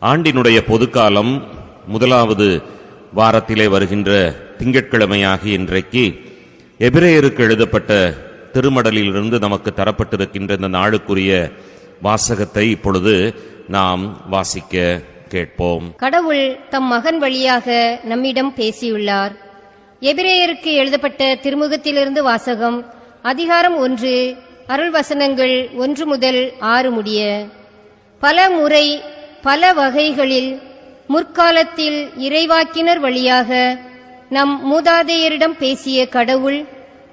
ஆண்டினுடைய பொதுக்காலம் முதலாவது வாரத்திலே வருகின்ற திங்கட்கிழமையாகி இன்றைக்கு எபிரேயருக்கு எழுதப்பட்ட திருமடலிலிருந்து நமக்கு தரப்பட்டிருக்கின்ற இந்த நாளுக்குரிய வாசகத்தை இப்பொழுது நாம் வாசிக்க கேட்போம். கடவுள் தம் மகன் வழியாக நம்மிடம் பேசியுள்ளார். எபிரேயருக்கு எழுதப்பட்ட திருமுகத்திலிருந்து வாசகம் அதிகாரம் ஒன்று அருள் வசனங்கள் ஒன்று முதல் ஆறு முடிய. பல முறை பல வகைகளில் முற்காலத்தில் இறைவாக்கினர் வழியாக நம் மூதாதையரிடம் பேசிய கடவுள்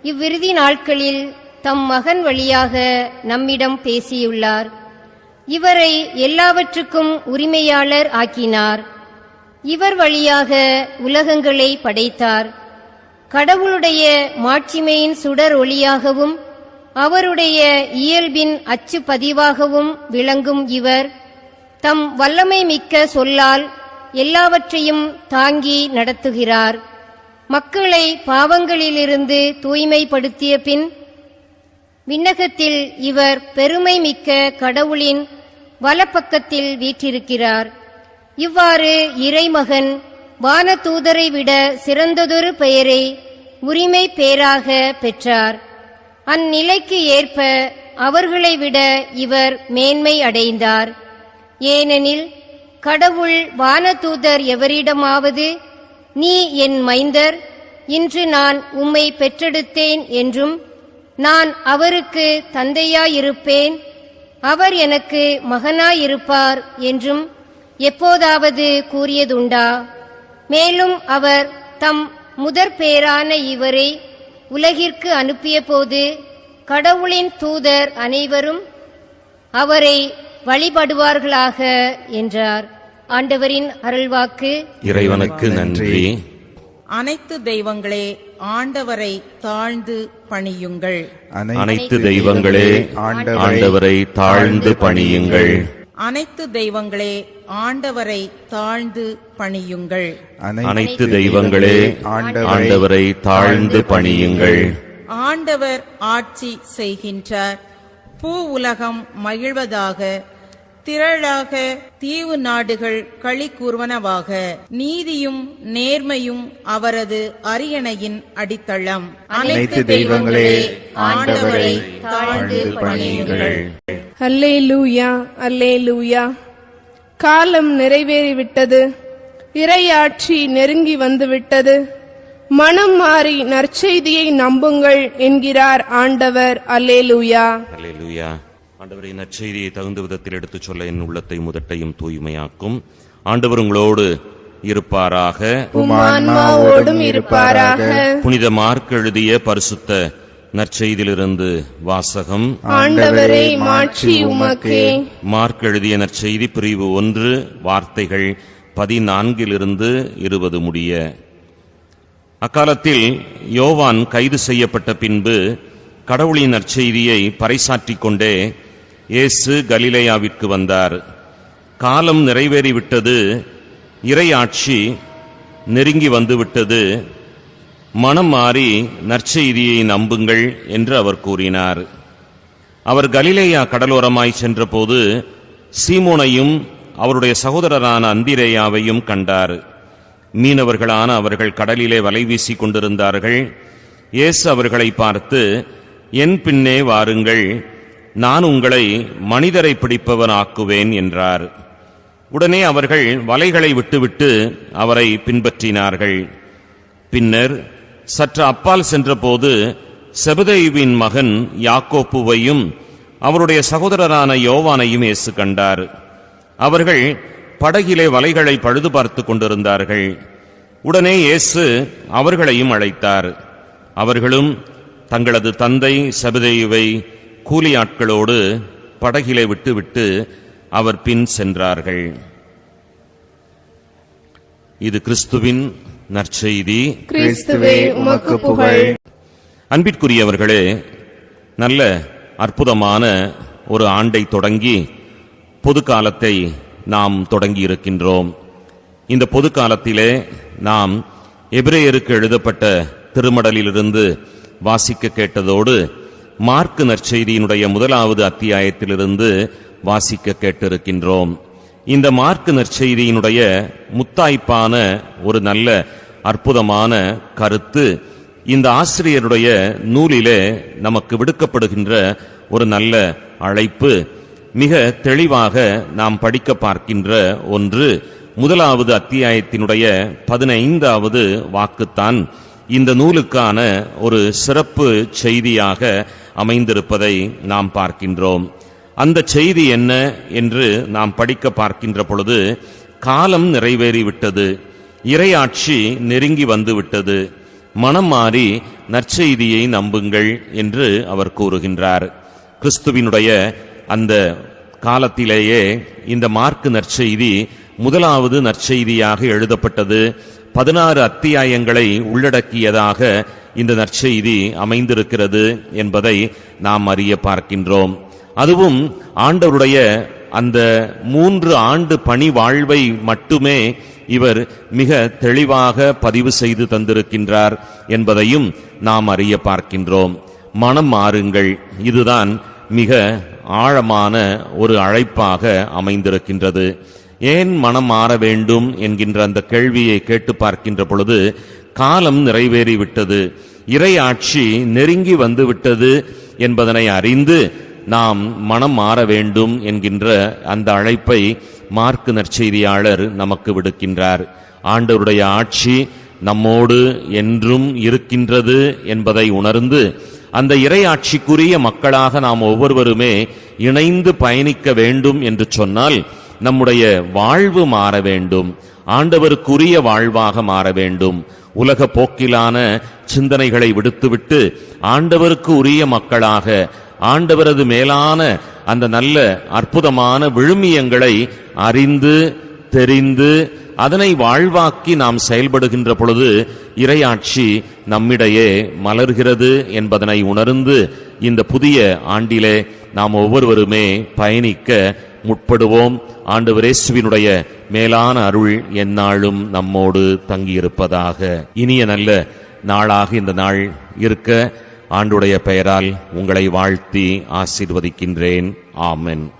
இவ்விறுதி நாட்களில் தம் மகன் வழியாக நம்மிடம் பேசியுள்ளார். இவரை எல்லாவற்றுக்கும் உரிமையாளர் ஆக்கினார். இவர் வழியாக உலகங்களை படைத்தார். கடவுளுடைய மாட்சிமையின் சுடர் ஒளியாகவும் அவருடைய இயல்பின் அச்சு பதிவாகவும் விளங்கும் இவர் தம் வல்லமை மிக்க சொல்லால் எல்லாவற்றையும் தாங்கி நடத்துகிறார். மக்களை பாவங்களிலிருந்து தூய்மைப்படுத்திய பின் விண்ணகத்தில் இவர் பெருமை மிக்க கடவுளின் வலப்பக்கத்தில் வீற்றிருக்கிறார். இவ்வாறு இறைமகன் வானதூதரை விட சிறந்ததொரு பெயரை உரிமை பேராக பெற்றார். அந்நிலைக்கு ஏற்ப அவர்களை விட இவர் மேன்மை அடைந்தார். ஏனெனில் கடவுள் வானதூதர் எவரிடமாவது நீ என் மைந்தர் இன்று நான் உம்மை பெற்றெடுத்தேன் என்றும் நான் அவருக்கு தந்தையாயிருப்பேன் அவர் எனக்கு மகனாயிருப்பார் என்றும் எப்போதாவது கூறியதுண்டா? மேலும் அவர் தம் முதற் பேரான இவரை உலகிற்கு அனுப்பியபோது கடவுளின் தூதர் அனைவரும் அவரை வழிபடுவார்களாக என்றார். ஆண்டவரின் அருள்வாக்கு. இறைவனுக்கு நன்றி. அனைத்து தெய்வங்களே ஆண்டவரை தாழ்ந்து பணியுங்கள். அனைத்து தெய்வங்களே ஆண்டவரை தாழ்ந்து பணியுங்கள். அனைத்து தெய்வங்களே ஆண்டவரை தாழ்ந்து பணியுங்கள். அனைத்து தெய்வங்களே ஆண்டவரை தாழ்ந்து பணியுங்கள். ஆண்டவர் ஆட்சி செய்கின்றார். பூ உலகம் மகிழ்வதாக திரளாக தீவு நாடுகள் களி கூர்வனவாக. நீதியும் நேர்மையும் அவரது அரியணையின் அடித்தளம். அனைத்து தெய்வங்களே ஆண்டவரை தாழ்ந்து பணியுங்கள். அல்லேலூயா அல்லேலூயா. காலம் நிறைவேறிவிட்டது. இறையாட்சி நெருங்கி வந்துவிட்டது. மனம் மாறி நற்செய்தியை நம்புங்கள் என்கிறார் ஆண்டவர். அல்லேலூயா. அல்லேலூயா. ஆண்டவரை நற்செய்தியை தகுந்த விதத்தில் எடுத்துச் சொல்ல என் உள்ளத்தை முதட்டையும் தூய்மையாக்கும். ஆண்டவர் உங்களோடு இருப்பாராக. இருப்பாராக. புனித மார்க் எழுதிய பரிசுத்த நற்செய்தியிலிருந்து வாசகம். ஆண்டவரே மாட்சி உமக்கே. மார்க் எழுதிய நற்செய்தி பிரிவு ஒன்று வார்த்தைகள் பதினான்கிலிருந்து இருபது முடிய. அக்காலத்தில் யோவான் கைது செய்யப்பட்ட பின்பு கடவுளின் நற்செய்தியை பறைசாற்றிக் கொண்டே இயேசு கலிலேயாவிற்கு வந்தார். காலம் நிறைவேறிவிட்டது. இறையாட்சி நெருங்கி வந்துவிட்டது. மனம் மாறி நற்செய்தியை நம்புங்கள் என்று அவர் கூறினார். அவர் கலிலேயா கடலோரமாய் சென்றபோது சீமோனையும் அவருடைய சகோதரரான அந்திரேயாவையும் கண்டார். மீனவர்களான அவர்கள் கடலிலே வலை வீசிக் கொண்டிருந்தார்கள். இயேசு அவர்களை பார்த்து என் பின்னே வாருங்கள். நான் உங்களை மனிதரை பிடிப்பவனாக்குவேன் என்றார். உடனே அவர்கள் வலைகளை விட்டுவிட்டு அவரை பின்பற்றினார்கள். பின்னர் சற்று அப்பால் சென்றபோது செபதேயுவின் மகன் யாக்கோப்புவையும் அவருடைய சகோதரரான யோவானையும் இயேசு கண்டார். அவர்கள் படகிலே வலைகளை பழுது பார்த்து கொண்டிருந்தார்கள். உடனே இயேசு அவர்களையும் அழைத்தார். அவர்களும் தங்களது தந்தை செபதேயுவை கூலி ஆட்களோடு படகிலே விட்டுவிட்டு அவர் பின் சென்றார்கள். இது கிறிஸ்துவின் நற்செய்தி. கிறிஸ்துவே உமக்கு புகழ். அன்பிற்குரியவர்களே நல்ல அற்புதமான ஒரு ஆண்டை தொடங்கி பொது காலத்தை நாம் தொடங்கி இருக்கின்றோம் இந்த பொது காலத்திலே நாம் எபிரேயருக்கு எழுதப்பட்ட திருமடலிலிருந்து வாசிக்க கேட்டதோடு மார்க்கு நற்செய்தியினுடைய முதலாவது அத்தியாயத்திலிருந்து வாசிக்க கேட்டிருக்கின்றோம். இந்த மார்க்கு நற்செய்தியினுடைய முத்தாய்ப்பான ஒரு நல்ல அற்புதமான கருத்து இந்த ஆசிரியருடைய நூலிலே நமக்கு விடுக்கப்படுகின்ற ஒரு நல்ல அழைப்பு. மிக தெளிவாக நாம் படிக்க பார்க்கின்ற ஒன்று முதலாவது அத்தியாயத்தினுடைய பதினைந்தாவது வாக்குத்தான். இந்த நூலுக்கான ஒரு சிறப்பு செய்தியாக அமைந்திருப்பதை நாம் பார்க்கின்றோம். அந்த செய்தி என்ன என்று நாம் படிக்க பார்க்கின்ற பொழுது காலம் நிறைவேறிவிட்டது. இரையாட்சி நெருங்கி வந்துவிட்டது. மனம் மாறி நற்செய்தியை நம்புங்கள் என்று அவர் கூறுகின்றார். கிறிஸ்துவினுடைய அந்த காலத்திலேயே இந்த மார்க்கு நற்செய்தி முதலாவது நற்செய்தியாக எழுதப்பட்டது. பதினாறு அத்தியாயங்களை உள்ளடக்கியதாக இந்த நற்செய்தி அமைந்திருக்கிறது என்பதை நாம் அறிய பார்க்கின்றோம். அதுவும் ஆண்டவருடைய அந்த மூன்று ஆண்டு பணி வாழ்வை மட்டுமே இவர் மிக தெளிவாக பதிவு செய்து தந்திருக்கின்றார் என்பதையும் நாம் அறிய பார்க்கின்றோம். மனம் மாறுங்கள். இதுதான் மிக ஆழமான ஒரு அழைப்பாக அமைந்திருக்கின்றது. ஏன் மனம் மாற வேண்டும் என்கின்ற அந்த கேள்வியை கேட்டு பார்க்கின்ற பொழுது காலம் நிறைவேறிவிட்டது. இறையாட்சி நெருங்கி வந்துவிட்டது என்பதனை அறிந்து நாம் மனம் மாற வேண்டும் என்கின்ற அந்த அழைப்பை மார்க்கு நற்செய்தியாளர் நமக்கு விடுக்கின்றார். ஆண்டவருடைய ஆட்சி நம்மோடு என்றும் இருக்கின்றது என்பதை உணர்ந்து அந்த இறையாட்சிக்குரிய மக்களாக நாம் ஒவ்வொருவருமே இணைந்து பயணிக்க வேண்டும் என்று சொன்னால் நம்முடைய வாழ்வு மாற வேண்டும். ஆண்டவருக்குரிய வாழ்வாக மாற வேண்டும். உலக போக்கிலான சிந்தனைகளை விடுத்துவிட்டு ஆண்டவருக்கு உரிய மக்களாக ஆண்டவரது மேலான அந்த நல்ல அற்புதமான விழுமியங்களை அறிந்து தெரிந்து அதனை வாழ்வாக்கி நாம் செயல்படுகின்ற பொழுது இறையாட்சி நம்மிடையே மலர்கிறது என்பதனை உணர்ந்து இந்த புதிய ஆண்டிலே நாம் ஒவ்வொருவருமே பயணிக்க முற்படுவோம். ஆண்டு இயேசுவினுடைய மேலான அருள் எந்நாளும் நம்மோடு தங்கியிருப்பதாக. இனிய நல்ல நாளாக இந்த நாள் இருக்க ஆண்டுடைய பெயரால் உங்களை வாழ்த்தி ஆசீர்வதிக்கின்றேன். ஆமென்.